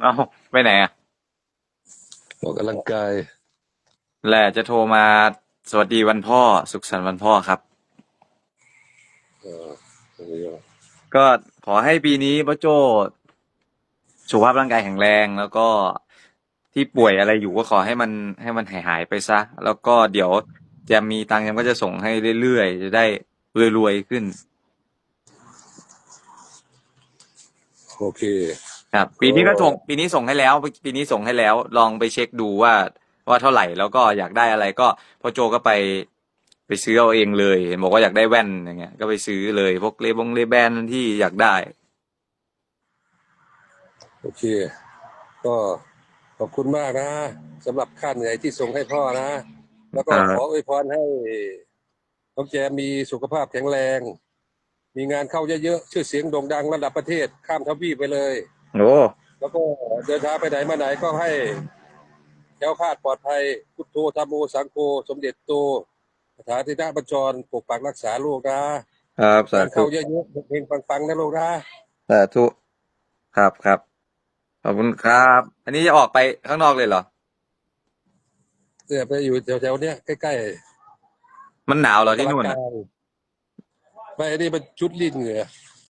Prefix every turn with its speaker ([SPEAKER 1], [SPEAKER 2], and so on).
[SPEAKER 1] เอาไปไหนอะ
[SPEAKER 2] ออกกำลังกาย
[SPEAKER 1] แหละจะโทรมาสวัสดีวันพ่อ สุขสันต์วันพ่อครับ
[SPEAKER 2] เออตรงนี้ก็
[SPEAKER 1] ก็ขอให้ปีนี้พ่อโจสุขภาพร่างกายแข็งแรงแล้วก็ที่ป่วยอะไรอยู่ก็ขอให้มันให้มันหายหายๆไปซะ แล้วก็เดี๋ยวจะมีตังค์ยังก็จะส่งให้เรื่อยๆ จะได้รวยๆขึ้น
[SPEAKER 2] โอเค
[SPEAKER 1] ครับ ปีนี้ก็ส่งปีนี้ส่งให้แล้ว ปีนี้ส่งให้แล้ว ลองไปเช็คดูว่าว่าเท่าไหร่แล้วก็อยากได้อะไรก็พ่อโจก็ไปไปซื้อเอาเองเลยเห็นบอกว่าอยากได้แว่นอย่างเงี้ย ก็ไปซื้อเลยพวกเลบงเลแบนที่อยากได้
[SPEAKER 2] โอเค ก็ขอบคุณมากนะสำหรับค่าเหนื่อยที่ส่งให้พ่อนะ แล้วก็
[SPEAKER 1] ครับ
[SPEAKER 2] ขออวยพรให้น้องแจมมีสุขภาพแข็งแรง มีงานเข้าเยอะๆชื่อเสียงโด่งดังระดับประเทศข้ามทวีปไปเลย
[SPEAKER 1] โอ้
[SPEAKER 2] แล้วก็เดินทางไปไหนมาไหนก็ให้แคล้วคลาดปลอดภัยพุทโธธรรมโมสังโฆสมเด็จโตสถานธินาบัญชรปกปักรักษาลูกนะครับ
[SPEAKER 1] สางา
[SPEAKER 2] น
[SPEAKER 1] ธุ
[SPEAKER 2] เข้าเยอะๆเพลงปังๆนะลูกนะ
[SPEAKER 1] สาธุครับครับขอบคุณครับ อันนี้จะออกไปข้างนอกเลยเหรอ
[SPEAKER 2] เนี่ยไปอยู่แถวๆเนี้ยใกล้ๆ
[SPEAKER 1] มันหนาวเหรอที่นู่น
[SPEAKER 2] กำลั
[SPEAKER 1] อะ
[SPEAKER 2] งกายไม่อันนี้มันชุดรีดเหงื่อ